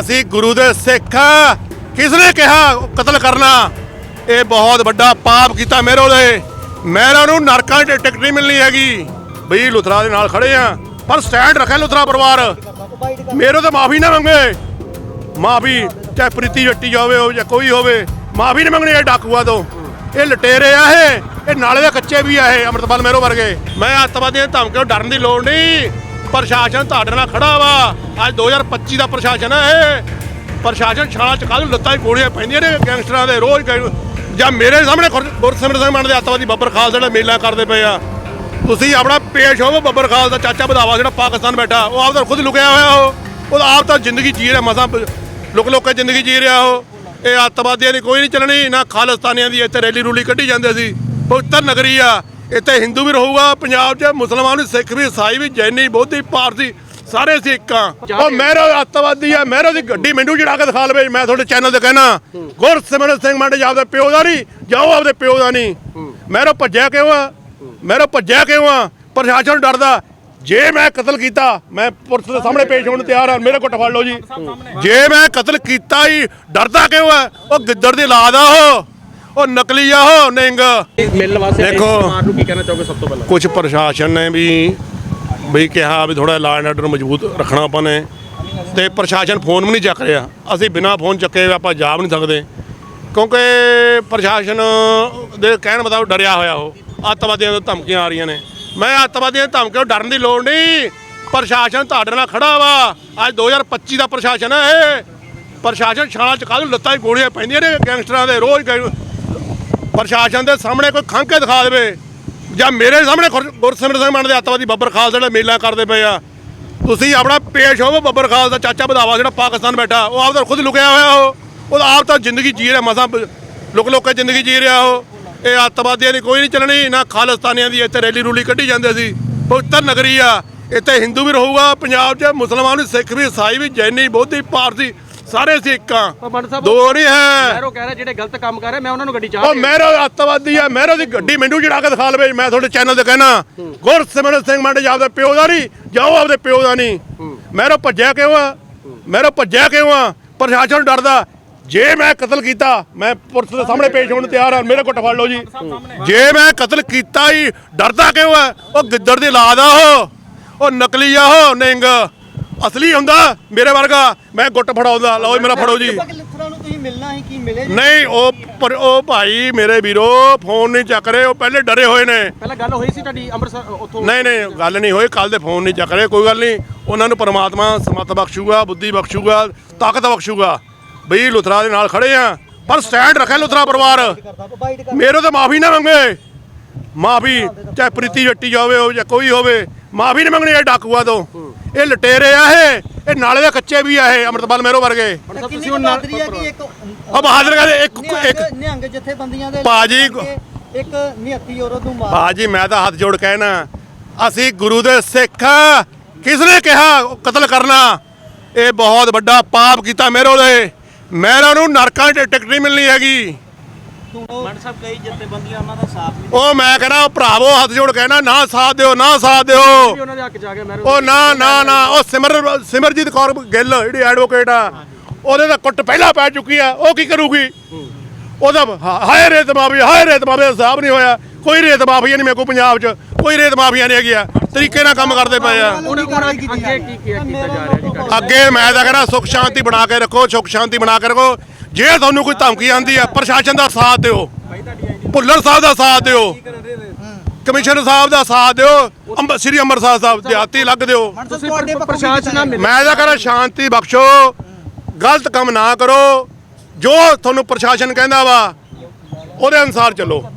ਅਸੀਂ ਗੁਰੂ ਦੇ ਸਿੱਖ ਹਾਂ। ਕਿਸ ਨੇ ਕਿਹਾ ਕਤਲ ਕਰਨਾ? ਇਹ ਬਹੁਤ ਵੱਡਾ ਪਾਪ ਕੀਤਾ ਮੇਰੇ ਦੇ ਮੇਰਾ ਨੂੰ ਨਰਕਾਂ ਦੀ ਟਿਕਟ ਨਹੀਂ ਮਿਲਣੀ ਹੈਗੀ। ਬਈ ਲੁਥਰਾ ਦੇ ਨਾਲ ਖੜੇ ਆ। ਪਰ ਸਟੈਂਡ ਰੱਖਿਆ ਲੁਥਰਾ ਪਰਿਵਾਰ। ਮੇਰੇ ਤੋਂ ਮਾਫੀ ਨਾ ਮੰਗੇ। ਮਾਫੀ ਚਾਹੇ ਪ੍ਰੀਤੀ ਜੱਟੀ ਹੋਵੇ ਜਾਂ ਕੋਈ ਹੋਵੇ, ਮਾਫੀ ਨਹੀਂ ਮੰਗਣੀ ਇਹ ਡਾਕੂਆ ਤੋਂ। ਇਹ ਲਟੇਰੇ ਆ ਇਹ। ਇਹ ਨਾਲੇ ਦੇ ਕੱਚੇ ਵੀ ਆ ਇਹ, ਅੰਮ੍ਰਿਤਪਾਲ ਮੇਰੋ ਵਰਗੇ। ਮੈਂ ਅੱਤਵਾਦੀਆਂ ਦੀ ਧਮਕੀਆਂ ਡਰਨ ਦੀ ਲੋੜ ਨਹੀਂ। ਪ੍ਰਸ਼ਾਸਨ ਤੁਹਾਡੇ ਨਾਲ ਖੜਾ ਵਾ। ਅੱਜ 2025 ਦਾ ਪ੍ਰਸ਼ਾਸਨ ਹੈ ਇਹ। ਪ੍ਰਸ਼ਾਸਨ ਛਾਲਾ ਚ ਕੱਲ ਲੱਤਾਂ 'ਚ ਗੋਲੀਆਂ ਪੈਂਦੀਆਂ ਨੇ ਗੈਂਗਸਟਰਾਂ ਦੇ। ਰੋਜ਼ ਗੈ- ਜਾਂ ਮੇਰੇ ਸਾਹਮਣੇ ਗੁਰ- ਗੁਰਸਿਮਰਨ ਸਿੰਘ ਮਾਨ ਦੇ ਅੱਤਵਾਦੀ ਬੱਬਰ ਖਾਲਸਾ ਜਿਹੜਾ ਮੇਲਾ ਕਰਦੇ ਪਏ ਆ। ਤੁਸੀਂ ਆਪਣਾ ਪੇਸ਼ ਹੋਵੋ ਬੱਬਰ ਖਾਲਸਾ ਚਾਚਾ ਵਧਾਵਾ ਜਿਹੜਾ ਪਾਕਿਸਤਾਨ ਬੈਠਾ। ਉਹ ਆਪ ਤਾਂ ਖੁਦ ਲੁਕਿਆ ਹੋਇਆ ਉਹ। ਉਹ ਆਪ ਤਾਂ ਜ਼ਿੰਦਗੀ ਜੀ ਰਿਹਾ, ਮਸਾਂ ਲੁਕ ਲੁਕ ਕੇ ਜ਼ਿੰਦਗੀ ਜੀ ਰਿਹਾ ਉਹ। ਇਹ ਅੱਤਵਾਦੀਆਂ ਦੀ ਕੋਈ ਨਹੀਂ ਚੱਲਣੀ, ਨਾ ਖਾਲਿਸਤਾਨੀਆਂ ਦੀ। ਇੱਥੇ ਰੈਲੀ ਰੂਲੀ ਕੱਢੀ ਜਾਂਦੇ ਸੀ। ਪਵਿੱਤਰ ਨਗਰੀ ਆ। ਇੱਥੇ ਹਿੰਦੂ ਵੀ ਰਹੂਗਾ ਪੰਜਾਬ 'ਚ ਮੁਸਲਮਾਨ ਵੀ ਸਿੱਖ ਵੀ ਈਸਾਈ ਵੀ ਜੈਨੀ ਬੋਧੀ ਪਾਰਸੀ ਸਾਰੇ ਸਿੱਖਾਂ ਉਹ ਮਹਿਰੋ ਅੱਤਵਾਦੀ ਆ ਮਹਿਰੋ ਦੀ ਗੱਡੀ ਮੈਨੂੰ ਜਿਹੜਾ ਕੇ ਦਿਖਾ ਲਵੇ ਮੈਂ ਤੁਹਾਡੇ ਚੈਨਲ ਤੇ ਕਹਿਣਾ। ਗੁਰਸਿਮਰਨ ਸਿੰਘ ਮੰਡੇ ਜੀ ਆਪਦੇ ਪਿਓ ਦਾ ਨਹੀਂ ਜਾਓ ਆਪਦੇ ਪਿਓ ਦਾ ਨਹੀਂ। ਮਹਿਰੋ ਭੱਜਿਆ ਕਿਉਂ ਆ? ਮਹਿਰੋ ਭੱਜਿਆ ਕਿਉਂ ਆ? ਪ੍ਰਸ਼ਾਸਨ ਡਰਦਾ। ਜੇ ਮੈਂ ਕਤਲ ਕੀਤਾ ਮੈਂ ਪੁਲਿਸ ਦੇ ਸਾਹਮਣੇ ਪੇਸ਼ ਹੋਣ ਨੂੰ ਤਿਆਰ ਹਾਂ ਮੇਰੇ ਕੋਲ ਫੜ ਲਓ ਜੀ। ਜੇ ਮੈਂ ਕਤਲ ਕੀਤਾ ਹੀ ਡਰਦਾ ਕਿਉਂ ਆ? ਉਹ ਗਿੱਦੜ ਦੀ ਔਲਾਦ ਆ ਉਹ। ਉਹ ਨਕਲੀ ਆ ਉਹ ਨਿੰਗ। ਮਿਲਣ ਵਾਸਤੇ ਦੇਖੋ। ਨੂੰ ਕੀ ਕਹਿਣਾ ਚਾਹੋਗੇ ਸਭ ਤੋਂ ਪਹਿਲਾਂ? ਕੁਝ ਪ੍ਰਸ਼ਾਸਨ ਨੇ ਵੀ ਵੀ ਕਿਹਾ ਵੀ ਥੋੜਾ ਲਾਅ ਐਂਡ ਆਰਡਰ ਮਜ਼ਬੂਤ ਰੱਖਣਾ ਆਪਾਂ ਨੇ। ਤੇ ਪ੍ਰਸ਼ਾਸਨ ਫੋਨ ਵੀ ਨਹੀਂ ਚੱਕ ਰਿਹਾ। ਅਸੀਂ ਬਿਨਾ ਫੋਨ ਚੱਕੇ ਆਪਾਂ ਜਾ ਵੀ ਨਹੀਂ ਸਕਦੇ। ਕਿਉਂਕਿ ਪ੍ਰਸ਼ਾਸਨ ਦੇ ਕਹਿਣ ਮੁਤਾਬਕ ਡਰਿਆ ਹੋਇਆ ਉਹ। ਅੱਤਵਾਦੀਆਂ ਤੋਂ ਧਮਕੀਆਂ ਆ ਰਹੀਆਂ ਨੇ। ਮੈਂ ਅੱਤਵਾਦੀਆਂ ਦੀ ਧਮਕੀਆਂ ਡਰਨ ਦੀ ਲੋੜ ਨਹੀਂ। ਪ੍ਰਸ਼ਾਸਨ ਤੁਹਾਡੇ ਨਾਲ ਖੜਾ ਵਾ। ਅੱਜ 2025 ਦਾ ਪ੍ਰਸ਼ਾਸਨ ਹੈ। ਇਹ ਪ੍ਰਸ਼ਾਸਨ ਛਾਲਾ ਚ ਕੱਲ ਲੱਤਾਂ 'ਚ ਗੋਲੀਆਂ ਪੈਂਦੀਆਂ ਨੇ ਗੈਂਗਸਟਰਾਂ ਦੇ ਰੋਜ਼ ਪ੍ਰਸ਼ਾਸਨ ਦੇ ਸਾਹਮਣੇ ਕੋਈ ਖੰਘ ਕੇ ਦਿਖਾ ਦੇਵੇ ਜਾਂ ਮੇਰੇ ਸਾਹਮਣੇ ਗੁਰ- ਗੁਰਸਿਮਰਨ ਸਿੰਘ ਮਾਨ ਦੇ ਅੱਤਵਾਦੀ ਬੱਬਰ ਖਾਲਸਾ ਜਿਹੜਾ ਮੇਲਾ ਕਰਦੇ ਪਏ ਆ। ਤੁਸੀਂ ਆਪਣਾ ਪੇਸ਼ ਹੋਵੋ ਬੱਬਰ ਖਾਲਸਾ ਚਾਚਾ ਵਧਾਵਾ ਜਿਹੜਾ ਪਾਕਿਸਤਾਨ ਬੈਠਾ, ਉਹ ਆਪ ਤਾਂ ਖੁਦ ਲੁਕਿਆ ਹੋਇਆ ਉਹ। ਉਹ ਆਪ ਤਾਂ ਜ਼ਿੰਦਗੀ ਜੀ ਰਿਹਾ, ਮਸਾਂ ਲੁਕ ਲੁਕ ਕੇ ਜ਼ਿੰਦਗੀ ਜੀ ਰਿਹਾ ਉਹ। ਇਹ ਅੱਤਵਾਦੀਆਂ ਦੀ ਕੋਈ ਨਹੀਂ ਚੱਲਣੀ, ਨਾ ਖਾਲਿਸਤਾਨੀਆਂ ਦੀ, ਇੱਥੇ ਰੈਲੀ ਰੂਲੀ ਕੱਢੀ ਜਾਂਦੇ ਸੀ। ਪਵਿੱਤਰ ਨਗਰੀ ਆ, ਇੱਥੇ ਹਿੰਦੂ ਵੀ ਰਹੂਗਾ, ਪੰਜਾਬ 'ਚ ਮੁਸਲਮਾਨ ਵੀ, ਸਿੱਖ ਵੀ, ਈਸਾਈ ਵੀ, ਜੈਨੀ, ਬੋਧੀ, ਪਾਰਸੀ ਸਾਰੇ ਸਾਹਿਬ ਦੋ ਨਹੀਂ ਹੈ। ਮੈਰੋ ਕਹਿ ਰਿਹਾ ਜਿਹੜੇ ਗਲਤ ਕੰਮ ਕਰ ਰਹੇ ਮੈਂ ਉਹਨਾਂ ਨੂੰ ਗੱਡੀ ਚਾਹ ਉਹ ਮਹਿਰੋ ਅੱਤਵਾਦੀ ਆ ਮਹਿਰੋ ਦੀ ਗੱਡੀ ਮੈਨੂੰ ਜਿਹੜਾ ਕੇ ਦਿਖਾ ਲਵੇ ਮੈਂ ਤੁਹਾਡੇ ਚੈਨਲ ਤੇ ਕਹਿਣਾ। ਗੁਰਸਿਮਰਨ ਸਿੰਘ ਮੰਡੇ ਜੀ ਆਪਦੇ ਪਿਓ ਦਾ ਨਹੀਂ ਜਾਓ ਆਪਦੇ ਪਿਓ ਦਾ ਨਹੀਂ। ਮਹਿਰੋ ਭੱਜਿਆ ਕਿਉਂ ਆ? ਮਹਿਰੋ ਭੱਜਿਆ ਕਿਉਂ ਆ? ਪ੍ਰਸ਼ਾਸਨ ਡਰਦਾ। ਜੇ ਮੈਂ ਕਤਲ ਕੀਤਾ ਮੈਂ ਪੁਲਿਸ ਦੇ ਸਾਹਮਣੇ ਪੇਸ਼ ਹੋਣ ਨੂੰ ਤਿਆਰ ਹਾਂ ਮੇਰੇ ਕੋਲ ਫੜ ਲਓ ਜੀ। ਜੇ ਮੈਂ ਕਤਲ ਕੀਤਾ ਹੀ ਡਰਦਾ ਕਿਉਂ ਆ? ਉਹ ਗਿੱਦੜ ਦੀ ਔਲਾਦ ਆ ਉਹ। ਉਹ ਨਕਲੀ ਆ ਉਹ ਨਿੰਗ। ਅਸਲੀ ਹੁੰਦਾ ਮੇਰੇ ਵਰਗਾ। ਮੈਂ ਗੁੱਟ ਫੜਾਉਂਦਾ। ਲਓ ਜੀ ਮੇਰਾ ਫੜੋ ਜੀ। ਲਿਖਰਾਂ ਨੂੰ ਤੁਸੀਂ ਮਿਲਣਾ ਹੀ ਕੀ ਮਿਲੇ ਜੀ? ਨਹੀਂ ਉਹ ਪਰ ਉਹ ਭਾਈ ਮੇਰੇ ਵੀਰੋ ਫੋਨ ਨਹੀਂ ਚੱਕ ਰਹੇ ਉਹ ਪਹਿਲੇ ਡਰੇ ਹੋਏ ਨੇ। ਪਹਿਲਾਂ ਗੱਲ ਹੋਈ ਸੀ ਤੁਹਾਡੀ ਅੰਮ੍ਰਿਤਸਰ ਉੱਥੋਂ? ਨਹੀਂ ਨਹੀਂ ਗੱਲ ਨਹੀਂ ਹੋਈ। ਕੱਲ ਦੇ ਫੋਨ ਨਹੀਂ ਚੱਕ ਰਹੇ ਕੋਈ ਗੱਲ ਨਹੀਂ। ਉਹਨਾਂ ਨੂੰ ਪਰਮਾਤਮਾ ਸਮਤ ਬਖਸ਼ੂਗਾ ਬੁੱਧੀ ਬਖਸ਼ੂਗਾ ਤਾਕਤ ਬਖਸ਼ੂਗਾ। ਬਈ ਲੁਥਰਾ ਦੇ ਨਾਲ ਖੜੇ ਆ। ਪਰ ਸਟੈਂਡ ਰੱਖਿਆ ਲੁਥਰਾ ਪਰਿਵਾਰ। ਕਰਦਾ ਬਾਈਟ ਕਰ ਮੇਰੇ ਤੋਂ ਮਾਫੀ ਨਾ ਮੰਗੇ। ਮਾਫੀ ਚਾਹੇ ਪ੍ਰੀਤੀ ਜੱਟੀ ਹੋਵੇ ਉਹ ਜਾਂ ਕੋਈ ਹੋਵੇ ਮਾਫੀ ਨਹੀਂ ਮੰਗਣੀ ਇਹ ਡਾਕੂਆ ਤੋਂ। ਇਹ ਲਟੇਰੇ ਆ ਇਹ। ਇਹ ਨਾਲੇ ਦੇ ਕੱਚੇ ਵੀ ਆ ਇਹ ਅੰਮ੍ਰਿਤਪਾਲ ਮੇਰੋ ਵਰਗੇ। ਕਿੰਨੀ ਤੁਸੀਂ ਕੁ ਉਹ ਨਾਲ- ਬਹਾਦਰੀ ਹੈ ਕਿ ਇੱਕ ਉਹ ਬਹਾਦਰ ਕਹਿੰਦੇ ਇੱਕ ਇੱਕ ਨਿਹੰਗ ਨਿਹੰਗ ਜਥੇਬੰਦੀਆਂ ਦੇ ਭਾਜੀ, ਇੱਕ ਨਿਹੱਤੀ ਔਰਤ ਨੂੰ ਮਾਰ ਬਾਜੀ ਮੈਂ ਤਾਂ ਹੱਥ ਜੋੜ ਕਹਿਣਾ ਅਸੀਂ ਗੁਰੂ ਦੇ ਸਿੱਖ। ਕਿਸ ਨੇ ਕਿਹਾ ਕਤਲ ਕਰਨਾ? ਇਹ ਬਹੁਤ ਵੱਡਾ ਪਾਪ ਕੀਤਾ ਮੇਰੇ ਦੇ ਮੇਰਾ ਨੂੰ ਨਰਕਾਂ ਦੀ ਟਿਕਟ ਨਹੀਂ ਮਿਲਣੀ ਹੈਗੀ। ਮੰਡ ਸਾਹਿਬ ਕਈ ਜਥੇਬੰਦੀਆਂ ਉਹਨਾਂ ਦਾ ਸਾਥ ਨਹੀਂ ਉਹ ਮੈਂ ਕਹਿੰਦਾ ਭਰਾਵੋ ਹੱਥ ਜੋੜ ਕਹਿਣਾ ਨਾ ਸਾਥ ਦਿਓ ਨਾ ਸਾਥ ਦਿਓ। ਵੀ ਉਹਨਾਂ ਦੇ ਹੱਕ ਚ ਆ ਗਿਆ ਮੈਰੋ ਉਹ ਨਾ ਨਾ ਨਾ ਉਹ ਸਿਮਰ ਸਿਮਰਜੀਤ ਕੌਰ ਗਿੱਲ ਜਿਹੜੀ ਐਡਵੋਕੇਟ ਆ ਉਹਦੇ ਦਾ ਕੁੱਟ ਪਹਿਲਾਂ ਪੈ ਚੁੱਕੀ ਆ ਉਹ ਕੀ ਕਰੂਗੀ? ਉਹਦਾ ਹਾਏ ਰੇਤ ਮਾਫੀਆ ਹਾਏ ਰੇਤ ਮਾਫੀਆ ਦਾ ਹਿਸਾਬ ਨਹੀਂ ਹੋਇਆ। ਕੋਈ ਰੇਤ ਮਾਫੀਆ ਨਹੀਂ ਮੇਰੇ ਕੋਲ ਪੰਜਾਬ 'ਚ ਕੋਈ ਰੇਤ ਮਾਫੀਆ ਨਹੀਂ ਹੈਗੀ ਆ। ਤਰੀਕੇ ਨਾਲ ਕੰਮ ਕਰਦੇ ਪਏ ਆ। ਹੁਣ ਹੁਣ ਅੱਗੇ ਕੀ ਕੀਤਾ ਜਾ ਰਿਹਾ ਜੀ ਤੁਹਾਡੇ? ਅੱਗੇ ਮੈਂ ਤਾਂ ਕਹਿੰਦਾ ਸੁਖ ਸ਼ਾਂਤੀ ਬਣਾ ਕੇ ਰੱਖੋ ਸੁਖ ਸ਼ਾਂਤੀ ਬਣਾ ਕੇ ਰੱਖੋ। ਜੇ ਤੁਹਾਨੂੰ ਕੋਈ ਧਮਕੀ ਆਂਦੀ ਆ ਪ੍ਰਸ਼ਾਸਨ ਦਾ ਸਾਥ ਦਿਓ। ਭੁੱਲਰ ਸਾਹਿਬ ਦਾ ਸਾਥ ਦਿਓ। ਕਮਿਸ਼ਨਰ ਸਾਹਿਬ ਦਾ ਸਾਥ ਦਿਓ। ਅੰਬ ਸ੍ਰੀ ਅੰਮ੍ਰਿਤਸਰ ਸਾਹਿਬ ਦਿਹਾਤੀ ਲੱਗ ਦਿਓ। ਤੁਸੀਂ ਪਰ- ਪ੍ਰਸ਼ਾਸਨ ਨਾਲ ਮਿਲ। ਮੈਂ ਤਾਂ ਕਹਿੰਦਾ ਸ਼ਾਂਤੀ ਬਖਸ਼ੋ। ਗਲਤ ਕੰਮ ਨਾ ਕਰੋ। ਜੋ ਤੁਹਾਨੂੰ ਪ੍ਰਸ਼ਾਸਨ ਕਹਿੰਦਾ ਵਾ ਉਹਦੇ ਅਨੁਸਾਰ ਚੱਲੋ।